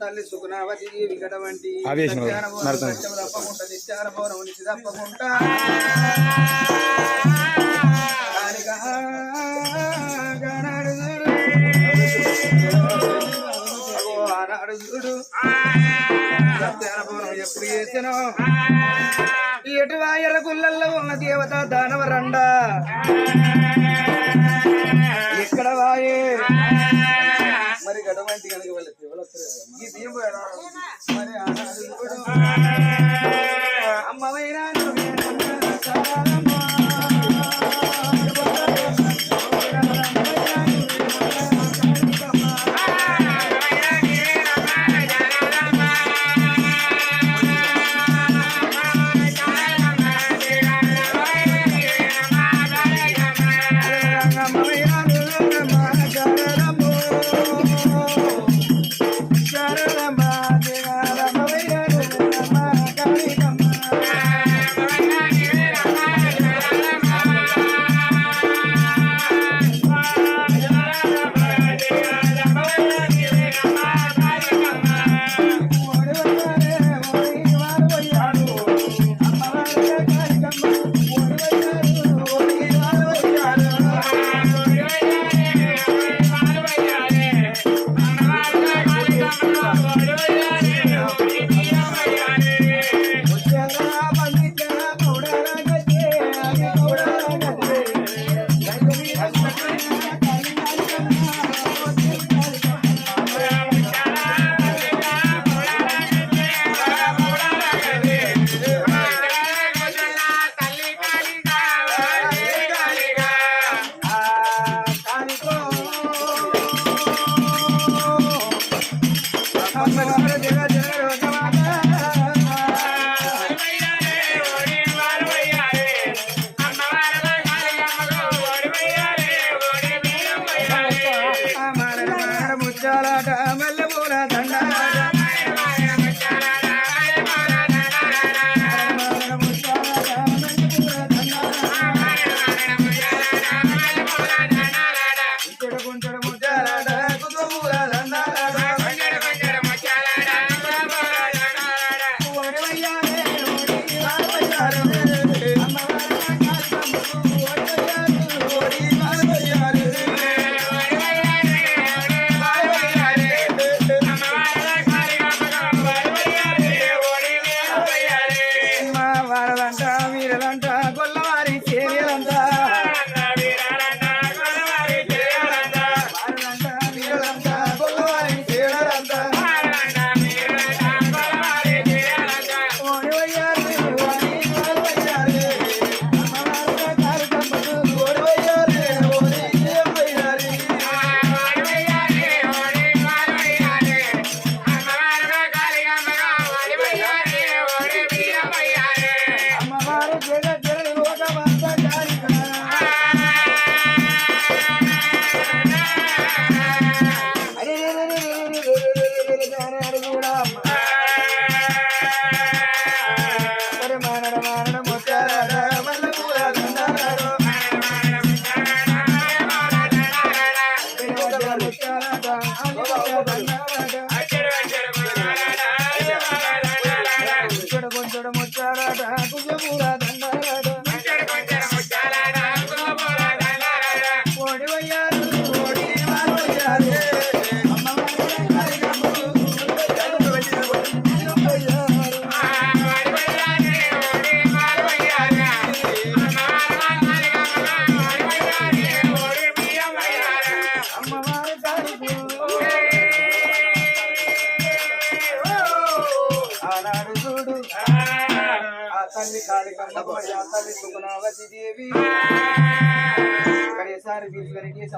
తల్లి సుగుణవతి వికట వంటి తప్పకుండా నిత్యార ఎప్పుడు చేసినో? ఎటువా ఎర్రగుళ్ళల్లో ఉన్న దేవత దానవరండా ఇక్కడ వాయే? అమ్మవైనా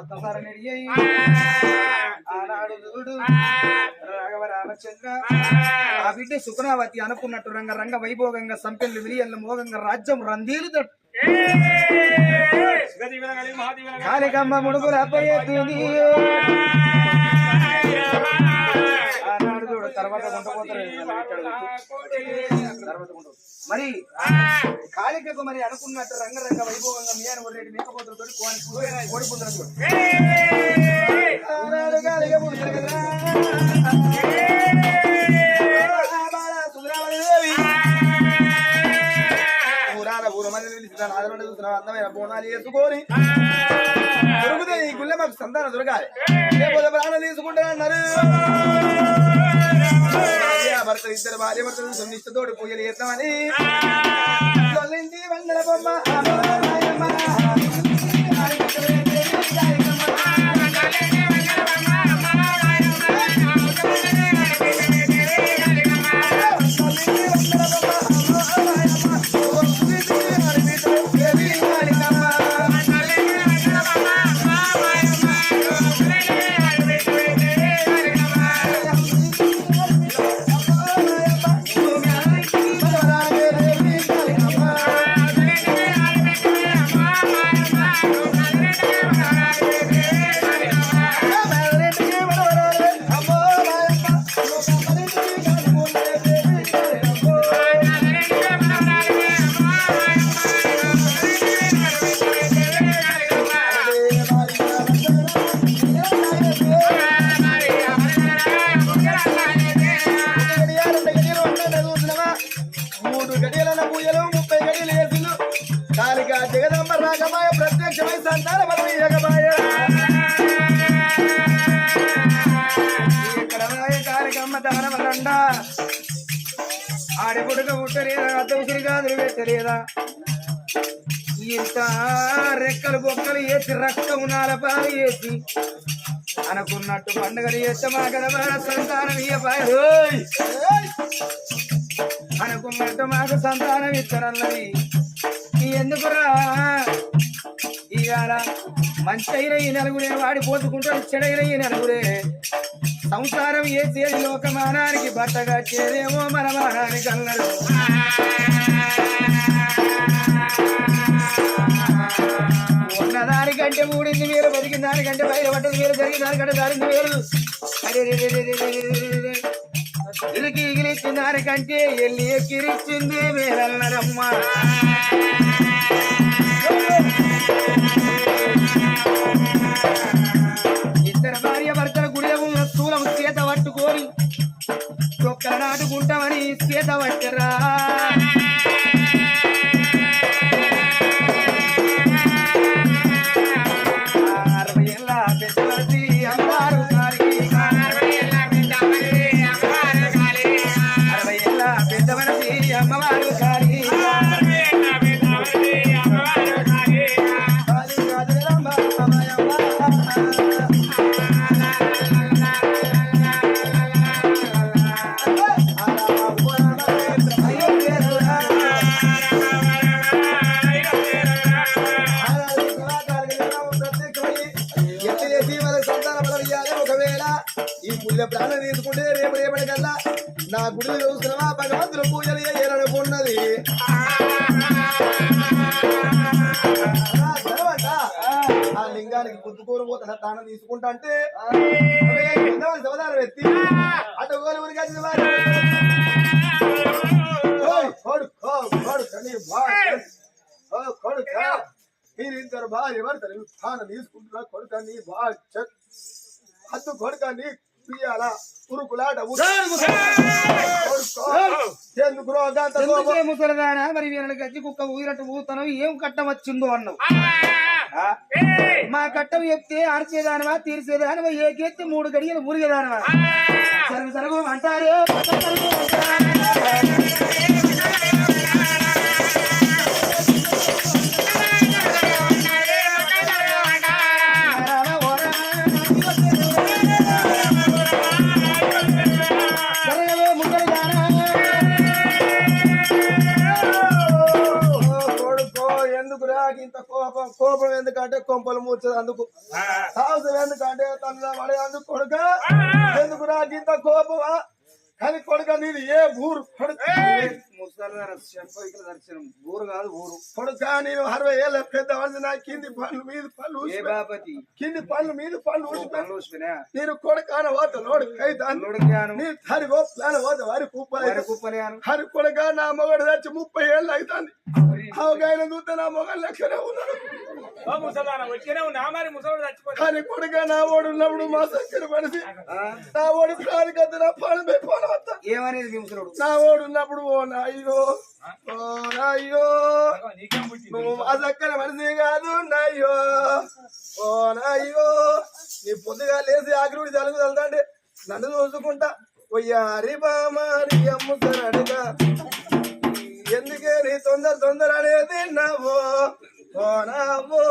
சப்தசரணியை ఆనాడు రాఘవరామచంద్ర ఆ బిడ్డ సుగుణావతి అనుకున్నట్టు రంగ రంగ వైభోగంగా సంపెళ్ళు విలియన్ల మోగంగా రాజ్యం రందీలు తట్టు కాళికమ్మ ముడుగులు అప్పయ్యూ తర్వాత మరి కాళికకు మరి అనుకున్నట్టు రంగరంగ వైభవంగా మీ అని ఒకటి మేకపోతులతో కోని ఓడిపోతున్నట్టు అందమైన బోనాలు వేసుకొని ఈ గుళ్ళె మాకు సంతానం దొరకాలి. లేకపోతే ప్రాణాలు తీసుకుంటారన్నారు. భర్తలు ఇద్దరు భార్య భర్తలు సున్నిష్టతోడు పూజలు చేద్దామని. వందల బొమ్మ. ఆడి పుడుక పుట్టలేదా అత్త ఉసిరి గాదులు పెట్టలేదా? ఇంత రెక్కలు బొక్కలు వేసి రక్తము నాలపాలు వేసి అనుకున్నట్టు పండుగలు చేస్తే మా గడబడ సంతానం ఇయ్యపాయ అనుకున్నట్టు మాకు సంతానం ఇస్తారన్నది ఎందుకురా? ఇవాళ మంచి అయిన ఈ నలుగురే వాడి పోసుకుంటాడు చెడైన ఈ నలుగురే. సంసారం ఏ చేరి లోకమానానికి భర్తగా చేరేమో మనమానానికి అన్నారు దానికంటే మూడింది వేలు బతికిన దానికంటే బయట పట్టదు వేలు జరిగిన దానికంటే దారింది వేలు ఇరికి ఇగిలిచ్చిన దానికంటే ఎల్లి ఎక్కిరిచ్చింది వేరన్నరమ్మ ఇద్దరు భార్య భర్తలు తలడాటుకుంటామని చేత వచ్చరా మనం తీసుకుంటా అంటే ఎత్తి అటు ఊరి మీరు ఇద్దరు స్థానం తీసుకుంటున్నా అద్దు కొడుక. ఉరుకులాట ఎందుకు మరి వీళ్ళకి కుక్క ఊరినట్టు ఊతను ఏం కట్టవచ్చిందో అన్నావు? మా కట్టం ఎత్తే ఆర్చేదానవా తీర్చేదానవా ఏకెత్తి మూడు గడియలు మురిగేదానవా సరుగు సరుగు అంటారే. ఇంత కోపం కోపం ఎందుకంటే కొంపలు మూర్చదు అందుకు. సాహసం ఎందుకంటే తన పడే అందుకు కొడుక. ఎందుకు ఇంత కోపమా? కానీ కొడుక నీది ఏ ఊరు? దర్శనం. ఊరు కాదు ఊరు. కొడుక నేను అరవై ఏళ్ళ పెద్ద నా కింది పళ్ళు మీద పళ్ళు బాపతి? కింది పళ్ళు మీద పళ్ళు నేను కొడుకాన పోత లోడు కైతాను. అల్లుడు జ్ఞానం నీ తరి గోప్లాన పోత వారి కుప్ప హరి కొడుక నా మొగడు తెచ్చి ముప్పై ఏళ్ళు అవుతాంది అవగాయన చూస్తే నా మొగడు లెక్కనే ఉన్నాడు హరి కొడుక నా ఓడు ఉన్నప్పుడు మా సంఖ్యను పడిసి నా ఓడి ప్రాణి కద్ద నా పాలు వస్తా. ఏమనేది నా ఓడు ఉన్నప్పుడు ఓ నాయ్యో ఓ పుట్టింది నువ్వు మా చక్కని మనిషి కాదు నాయ్యో ఓ నాయ్యో నీ పొద్దుగా లేచి ఆగ్రుడి జలుగు వెళ్తాండి నన్ను చూసుకుంటా. ఒయ్యారి బామారి అమ్ముతారడుగా ఎందుకే నీ తొందర తొందర అనేది నవ్వు ఓ నవ్వు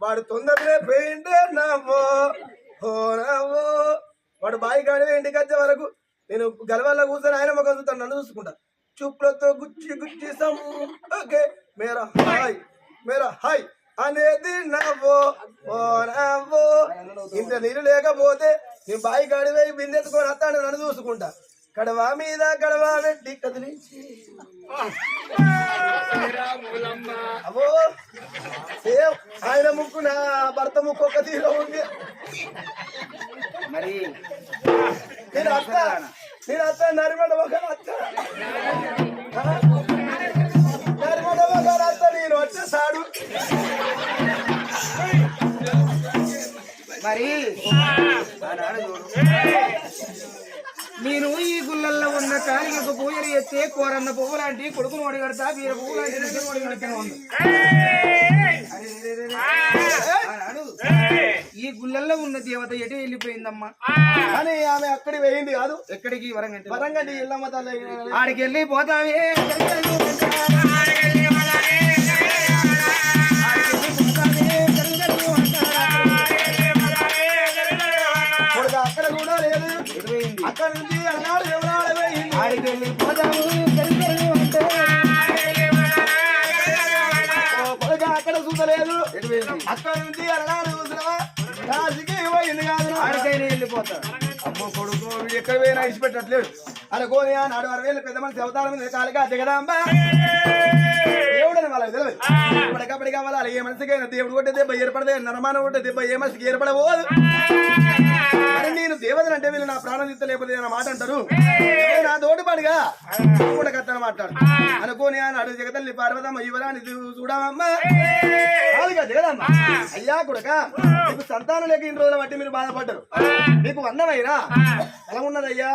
వాడు తొందరనే పోయింటే నవ్వు ఓ నవ్వు వాడు బాయి కాడి ఇంటికి వచ్చే వరకు నేను గలవల్ల కూర్చొని ఆయన మొక్క చూస్తాను నన్ను చూసుకుంటా. చూపులతో గుచ్చి గుచ్చి సమ్ ఓకే మేరా హాయ్ మేరా హాయ్ అనేది నవ్వు ఓ నవ్వు ఇంత నీళ్ళు లేకపోతే నేను బాయి కాడి పోయి బిందెత్తుకొని వస్తాను నన్ను చూసుకుంటా. కడవా మీద కడవా పెట్టి కదిలించి. అవో సేమ్ ఆయన ముక్కు నా భర్త ముక్కు ఒక తీరు ఉంది. మరి నేను అత్త. నేను అత్త నరిమడ ఒక అత్త. నరిమడ ఒక అత్త నేను వచ్చేసాడు మరి ఆనాడు చూడు. నేను ఈ గుళ్ళల్లో ఉన్న కాలికకు పూజలు ఎత్తే కోరన్న పువ్వు లాంటి కొడుకును ఒడి వీర పువ్వు లాంటి నిజం ఈ గుళ్ళల్లో ఉన్న దేవత ఎటు వెళ్ళిపోయిందమ్మా అని ఆమె అక్కడికి వేయింది కాదు ఎక్కడికి వరంగంటే వరంగండి వెళ్ళమ్మ తల్లి ఆడికి వెళ్ళి పోతావే ఆడికైనా వెళ్ళిపోతా అమ్మో కొడుకు వీడు ఎక్కడ పోయినా ఇచ్చిపెట్టట్లేడు అనుకోని ఆ నాడు అరవై వేలు పెద్ద మనిషి అవతారం మీద కాలిగా జగదాంబ దేవుడని వాళ్ళకి తెలియదు ఇప్పటికప్పటిగా వాళ్ళ ఏ మనిషికైనా దేవుడు కొట్టే దెబ్బ ఏర్పడదే నరమాన కొట్టే దెబ్బ ఏ మనిషికి ఏర్పడబోదు మరి నేను దేవతలు అంటే వీళ్ళు నా ప్రాణం తీస్తా లేకపోతే అన్న మాట అంటారు? నా తోటి పడిగా కూడా కత్తన మాట్లాడు. అనుకోని ఆ నాడు జగతల్లి పార్వతమ్మ యువరాని చూడమమ్మా జగదమ్మ. అయ్యా కొడక మీకు సంతానం లేక ఇన్ని రోజుల బట్టి మీరు బాధపడ్డారు. మీకు వన్నమైనా ఎలా ఉన్నదయ్యా.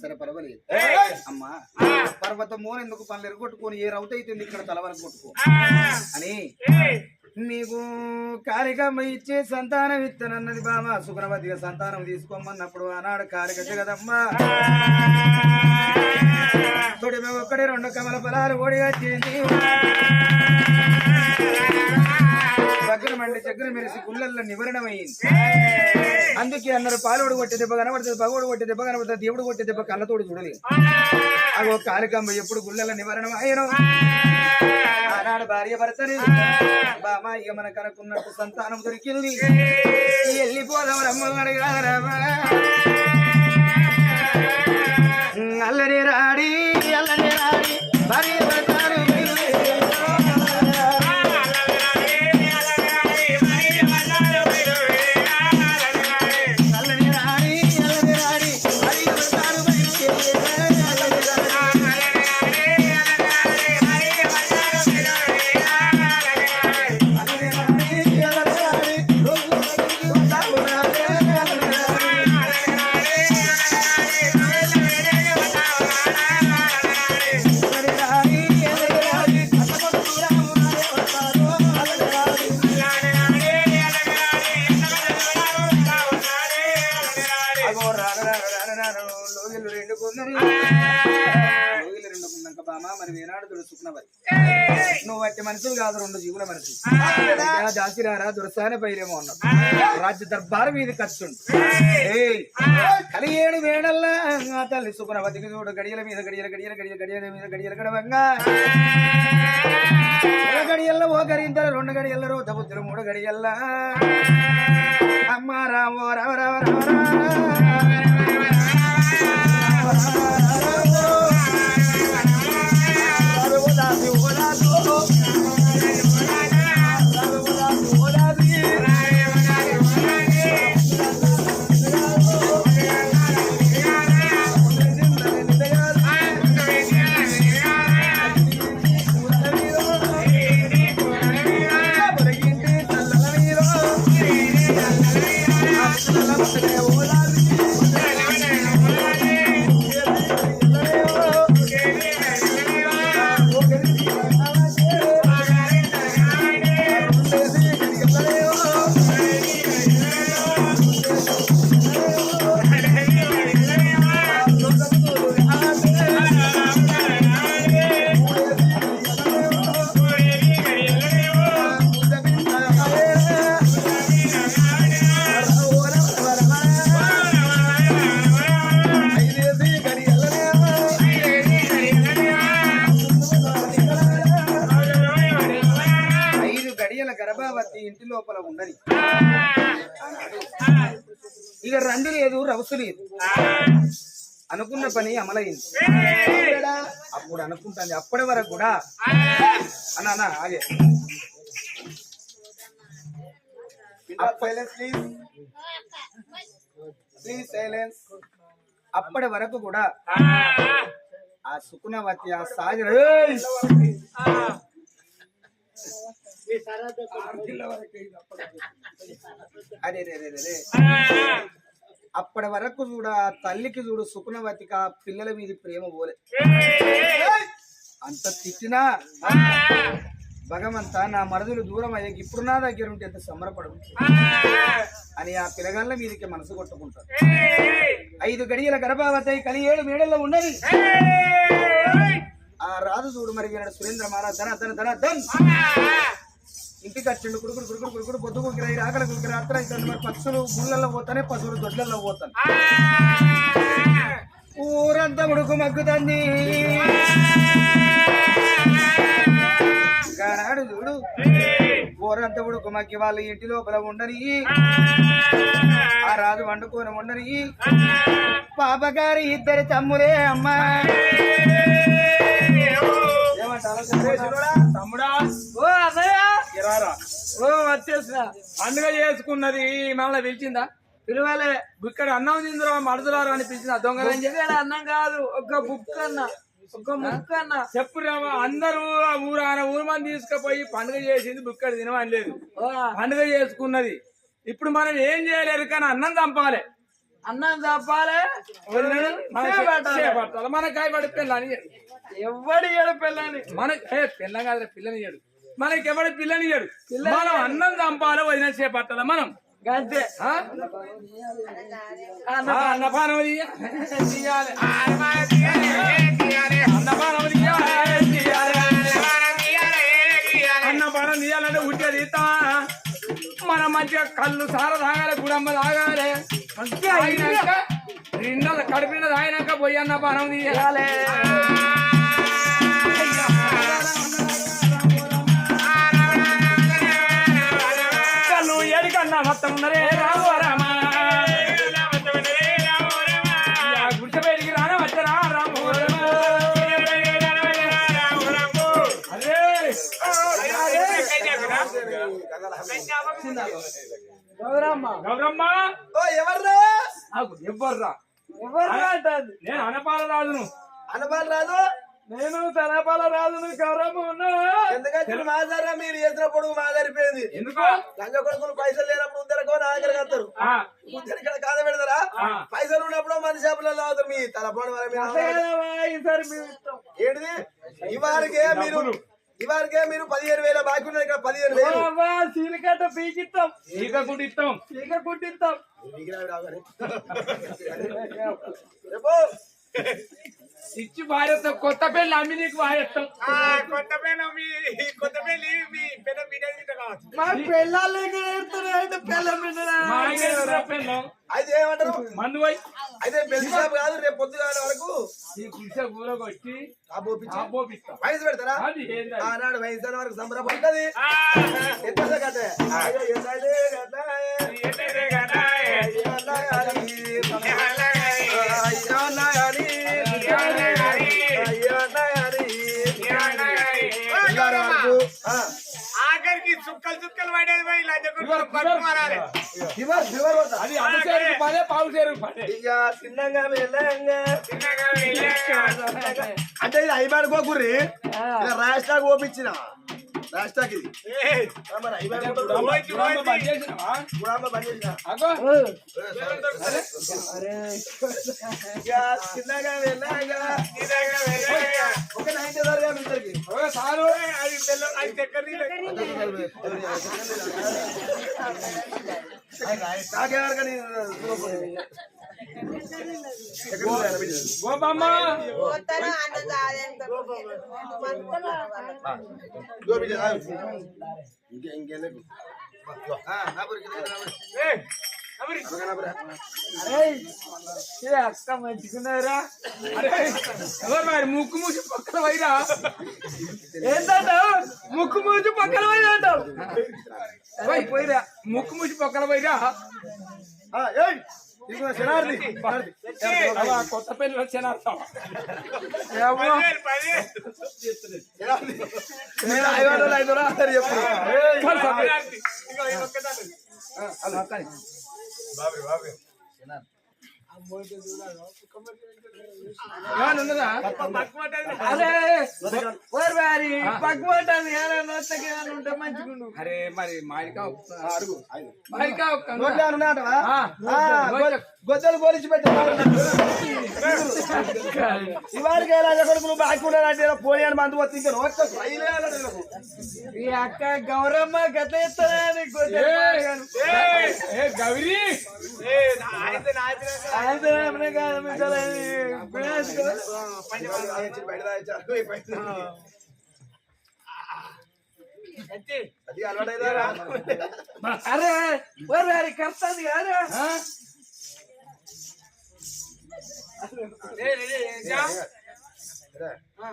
సరే పర్వాలేదు! అమ్మా పర్వతం మోన ఎందుకు పనులు ఎరగొట్టుకొని ఏ రౌత అవుతుంది ఇక్కడ తలవరకు కొట్టుకో అని మీకు కాళికమ్మ ఇచ్చే సంతానం ఇత్తనన్నది బామ. సుగ్రవతిగా సంతానం తీసుకోమన్నప్పుడు ఆనాడు కాళిక జగదమ్మా. తొడి ఒక్కడే రెండు కమల ఫలాలు ఓడిగా చేసి దగ్గర మండి చక్కెర మెరిసి గుళ్ళల్లో నివరణమైంది. అందుకే అన్నారు పాలోడు కొట్టే దెబ్బ కనబడుతుంది పగోడు కొట్టే దెబ్బ కనబడుతుంది దేవుడు కొట్టే దెబ్బ కళ్ళతోడు చూడలేదు. అగో కాళికమ్మ ఎప్పుడు గుళ్ళల్లో నివరణం ఆయన ఆనాడు భార్య భర్తని బామ ఇక మనకు అనుకున్నట్టు సంతానం దొరికింది. వెళ్ళిపోదాం రమ్మని రెండు కొందరు లోగిళ్ళు రెండు కొన్నాక బామ మరి వేనాడు దుడుచుకున్నవది నువ్వు అట్టి మనుషులు కాదు రెండు జీవుల మనసు దాసిరారా రారా పైరేమో అన్నాడు. రాజ్య దర్బారు మీద ఖర్చుండు కలిగేడు కలియేడు వేడల్లా తల్లి సుకునవతికి చూడు గడియల మీద గడియల గడియల గడియల గడియల మీద గడియల గడవంగా. గడియల్లో ఓ గడియంతర రెండు గడియల్లో రోజు మూడు గడియల్లా. అమ్మ రామో రామ రామ రామ రామ time. లోపల ఉండని. ఇక రంది లేదు రవసు లేదు. అనుకున్న పని అమలైంది. అప్పుడు అనుకుంటాను అప్పటి వరకు కూడా అన్న సైలెన్స్ అప్పటి వరకు కూడా ఆ సుకునవతి ఆ సాగర అరే రే రే రే అప్పటి వరకు చూడా ఆ తల్లికి చూడు సుకునవతిక పిల్లల మీద ప్రేమ పోలే. అంత తిట్టినా? భగవంత నా మరదులు దూరం అయ్యాక ఇప్పుడు నా దగ్గర ఉంటే ఎంత సంబరపడు అని ఆ పిల్లగాళ్ళ మీదకి మనసు కొట్టుకుంటారు. ఐదు గడియల గర్భావతి కలి ఏడు మేడల్లో ఉన్నది. ఆ రాజు చూడు మరి వీరాడు సురేంద్ర మహారాజ్ ధన ధన ధన ధన్. ఇంటికి వచ్చిండు కుడుకుడు కుడుకుడు కుడుకుడు పొద్దు కుక్కిరాయి ఆకలి కుక్కిరా అత్తర ఇక్కడ మరి పక్షులు గుళ్ళల్లో పోతానే పశువులు దొడ్లలో పోతాను ఊరంతా ఉడుకు మగ్గుతుంది గానాడు చూడు ఊరంతా ఉడుకు మగ్గి వాళ్ళ ఇంటి లోపల ఉండని ఆ రాజు వండుకొని ఉండని పాపగారి ఇద్దరి తమ్ములే అమ్మా తమ్ముడా ఓ ఓ వచ్చేసిన. పండుగ చేసుకున్నది మమ్మల్ని పిలిచిందా? పిలవాలే. ఇక్కడ అన్నం తిందురా మడుదురారు అని పిలిచిందా? దొంగలని చెప్పి అన్నం కాదు. ఒక బుక్ అన్న. ఒక ముక్క అన్న. చెప్పు రామా అందరూ ఆ ఊరు ఆయన ఊరు మంది తీసుకుపోయి పండుగ చేసింది బుక్కడ తినమని లేదు. ఓ, పండుగ చేసుకున్నది. ఇప్పుడు మనం ఏం చేయలేరు కానీ అన్నం చంపాలి. అన్నం వదిలేడు? మన. మన కాయపడి పిల్లని ఎవడి ఏడు పిల్లని మన పిల్ల కాదు పిల్లని ఇయ్యడు. మనకి ఎవడి పిల్లని ఇయ్యడు మనం అన్నం చంపాలి వదిన చేపట్టాలి మనం? ఆ, అన్నపానం తీయ- తీయాలి అన్నపానం. అన్నపానం తీయాలంటే మనం మంచిగా కళ్ళు సార తాగాలి గుడమ్మ తాగాలి. మంచిగా తాగినాక నిండా కడుపున తాగినాక పోయి అన్నపానం తీయాలి ఉన్నరే రాము రామా గుడిసెపేటికి రానా వచ్చరా రాము ఎవర్రా? ఆగు, ఎవ్వర్రా. ఎవరు అంటది? నేను అనపాల రాజును అనబాల్ రాదు నేను తనపాల రాజును గౌరమ్మ ఉన్నా. ఎందుకంటే మాదారా మీరు చేసిన పొడుగు మాదారిపోయింది ఎందుకు? లంగ కొడుకులు పైసలు లేనప్పుడు ఉద్దరకో నా దగ్గర ఉద్దరు ఇక్కడ కాద పెడతారా. పైసలు ఉన్నప్పుడు మన షాపులలో అవుతారు మీ మీ ఇష్టం. ఏంటిది? ఇవారికే మీరు ఇవారికే మీరు పదిహేను వేల బాకీ ఉన్నది ఇక్కడ పదిహేను వేలు. సీలికట్ట పీకిస్తాం సీక రావు కానీ. రేపు. ఇచ్చి భార్యతో కొత్త పెళ్ళి అమ్మి నీకు భార్యత్వం కొత్త పెళ్ళ మీ కొత్త పెళ్ళి మీ పెద్ద బిడ్డ కావచ్చు పెళ్ళం అయితే ఏమంటారు? మందు పోయి. అయితే పెళ్ళి షాప్ కాదు రేపు పొద్దుగాల వరకు ఈ వయసు పెడతారా? అది ఏంది అది? ఆనాడు వయసు వరకు కట్టాయే. ఏంటంటే కదా చుక్కలు పడేది పోయి. అది పావు చేరుకు పదే ఇక చిన్నగా వెళ్ళంగా చిన్నగా వెళ్ళాక అంటే ఇది అయిపోడుకోకుర్రి ఇలా రాష్ట్రాకి ఓపించిన. రాష్ట్రాకి ఇది ఏయ్, ఆ, మరి అయిపోయి పోయింది, పోయింది. బంద్ చేసినావా గుడాంబ బంద్ చేసిన అగో ఇక చిన్నగా వెళ్ళంగా చిన్నగా వెళ్ళాక. ఒక నైన్టీ సార్ మీ ఇద్దరికి ఓ సారు అది బెల్లం అది చక్కెర నీళ్ళు. అక్క మంచిగున్నారా ఎవరు మరి ముక్కు మూసి పక్కన పోయినా ఏంటంటావు ముక్కు మూసి పక్కన పోయినా అంటావు పోయిరా ముక్కు మూసి పక్కన పోయిరా కొత్త పెళ్ళి శనార్థం ఐదు వందలు ఐదు వందలు అందరు చెప్పు బాబు బాబు అరే మరి గొద్దలు పోలిచి ఇవాడికి కొడుకులు అని మందు వచ్చి ఈ అక్క గౌరమ్మ గత గౌరీ. అరే ఒరే అది కర్తాది కాదు అరే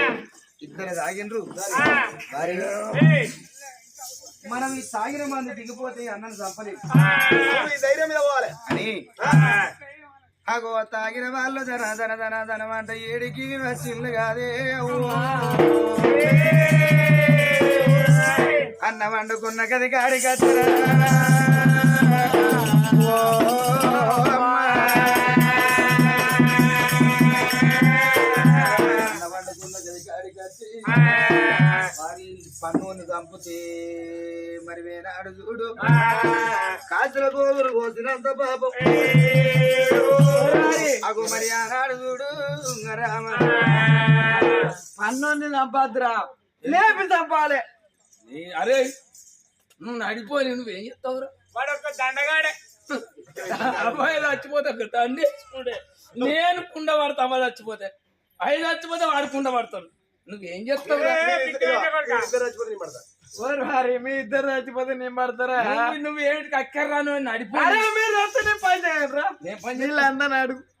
ఇద్దరు ఏయ్, మనం ఈ తాగిన మంది దిగిపోతే అన్నం చంపలేదు ఆ, ఈ ధైర్యం మీద పోవాలి. అని. ఆ. అగో తాగిన వాళ్ళు ధన ధన ధన ధనం అంటే ఏడికి వచ్చింది కాదే అవ్వా. అన్నం వండుకున్న గది కాడి కచ్చరా పన్నుని చంపుతే మరి వేనాడు చూడు కాసుల గోగులు కోసినంత పాపం. అగు మరి ఆనాడు చూడు రామ. పన్నోని చంపద్దురా. లేపి చంపాలి. నీ- అరే. నువ్వు నడిపోయి నువ్వేం చెప్తావురా? వాడు ఒక్క దండగాడే. అబ్బాయి చచ్చిపోతే ఒక నేను కుండ పడతా అమ్మ చచ్చిపోతే అవి చచ్చిపోతే వాడు కుండ పడతాడు నువ్వేం చెప్తావు వారి మీ ఇద్దరు రాజపతి నేను పడతారా నువ్వు ఏమిటి అక్కర్రాను అని అడిపోయాడు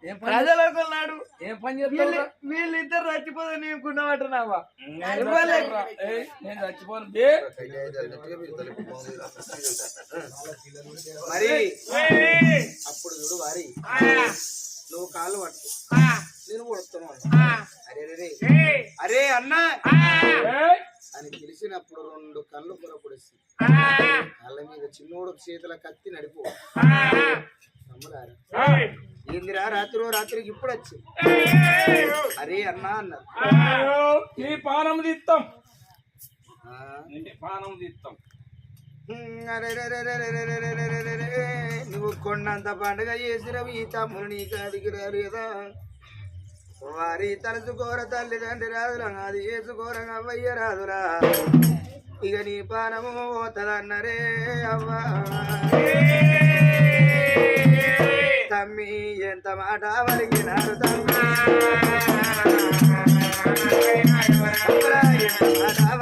ఏం ప్రజలకు నాడు ఏం పని చేస్తావు వీళ్ళిద్దరు చచ్చిపోతే నేను గుండమంటున్నావా నేను చచ్చిపోను. మరి అప్పుడు చూడు వారి. నువ్వు కాళ్ళు పట్టు. నేను అరే అరే అన్నా. అని తెలిసినప్పుడు రెండు కళ్ళు పొరపడేసి కళ్ళ మీద చిన్నోడు చేతుల కత్తి నడిపో. ఏందిరా రాత్రి రాత్రికి ఇప్పుడు వచ్చి? అరే అన్నా అన్నారు ఈ పానం తీస్తాం పానం తీస్తాం నువ్వు కొండంత పండుగ చేసిరవి తమ్ముడు నీకు అదిగిరారు కదా. వారి తలుచుకోర తల్లిదండ్రి రాదురా నాది వేసుకోర అవ్వయ్య రాదురా. ఇక నీ పానము పోతదన్నరే అవ్వా. తమ్మి ఎంత మాట వలిగినారు తమ్మి. ఎంత మాట